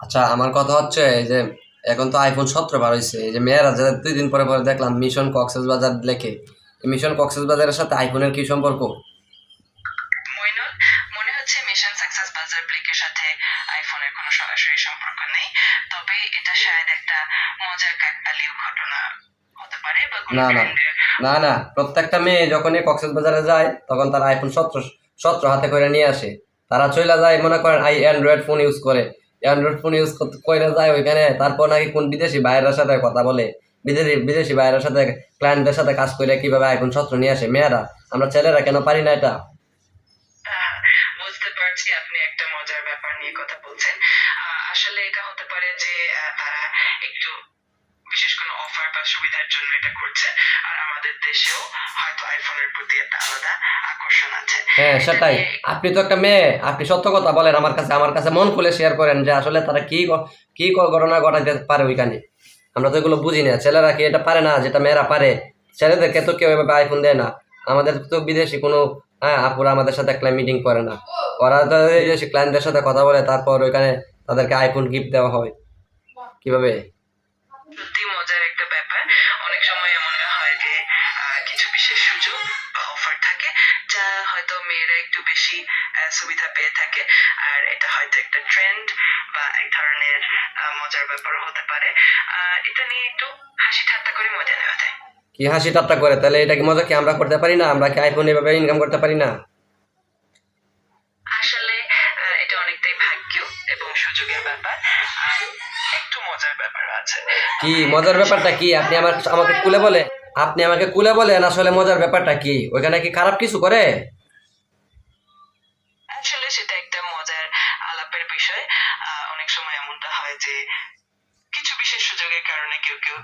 আচ্ছা আমার কথা হচ্ছে এই যে এখন তো আইফোন সতেরো বার হয়েছে এই যে মেয়েরা যে দুই দিন পরে পরে দেখলাম মিশন কক্সেস বাজার লেখে। মিশন কক্সেস বাজারের সাথে আইফোনের কি সম্পর্ক? মইনুল মনে হচ্ছে মিশন সাকসেস বাজার ব্লিকের সাথে আইফোনের কোনো সরাসরি সম্পর্ক নেই। তবে এটা শায়দ একটা মজার কাকতালীয় ঘটনা হতে পারে বা না, না। না না। প্রত্যেকটা মেয়ে যখনই কক্সেস বাজারে যায় তখন তারা আইফোন সতেরো সতেরো হাতে করে নিয়ে আসে। তারা চলে যায় মনে করেন আই অ্যান্ড্রয়েড ফোন ইউজ করে। অ্যান্ড্রয়েড ফোন ইউজ করে যায় ওইখানে। তারপর নাকি কোন বিদেশি বাইরের সাথে কথা বলে। বিদেশি বিদেশি বাইরের সাথে ক্লায়েন্টদের সাথে কাজ করে কীভাবে আইফোন সতেরো নিয়ে আসে। মেয়েরা, আমরা ছেলেরা কেন পারি না এটা? বুঝতে পারছি আপনি একটা মজার ব্যাপার নিয়ে কথা বলছেন। আসলে এটা হতে পারে যে তারা একটু বিশেষ কোনো অফার বা সুবিধার জন্য এটা করছে। আর আমাদের দেশেও হয়তো আইফোনের প্রতি একটা আলাদা আকর্ষণ আছে। হ্যাঁ সেটাই। আপনি তো একটা মেয়ে। আপনি সত্য কথা বলেন আমার কাছে আমার কাছে মন খুলে শেয়ার করেন যে আসলে তারা কি কি ঘটনা ঘটাইতে পারে ওইখানে। আমরা তো এগুলো বুঝি না। ছেলেরা কি এটা পারে না যেটা মেয়েরা পারে? ছেলেদেরকে তো কেউ এভাবে আইফোন দেয় না। আমাদের তো বিদেশি কোনো হ্যাঁ আপুরা আমাদের সাথে একটা মিটিং করে না। ওরা তো বিদেশি ক্লায়েন্টদের সাথে কথা বলে তারপর ওইখানে তাদেরকে আইফোন গিফট দেওয়া হয়। কীভাবে? সত্যি মজার একটা ব্যাপার। অনেক সময় এমন হয় যে কিছু বিশেষ সুযোগ বা থাকে যা হয়তো মেয়েরা একটু বেশি সুবিধা পেয়ে থাকে। আর এটা হয়তো একটা ট্রেন্ড বা এক ধরনের মজার ব্যাপারও হতে পারে। এটা নিয়ে একটু হাসি ঠাট্টা করে মজা নেওয়া যায়। কি হাসি ঠাট্টা করে? তাহলে এটা কি মজা কি আমরা করতে পারি না? আমরা কি আইফোন এভাবে ইনকাম করতে পারি না? আসলে এটা অনেকটাই ভাগ্য এবং সুযোগের ব্যাপার। আর একটু মজার ব্যাপার আছে। কি মজার ব্যাপারটা কি? আপনি আমার আমাকে কুলে বলে। আপনি আমাকে কুলে বলেন আসলে মজার ব্যাপারটা কি? ওইখানে কি খারাপ কিছু করে? আসলে সেটা একটা মজার আলাপের বিষয়। অনেক সময় এমনটা হয় যে কিছু বিশেষ সুযোগের কারণে কেউ কেউ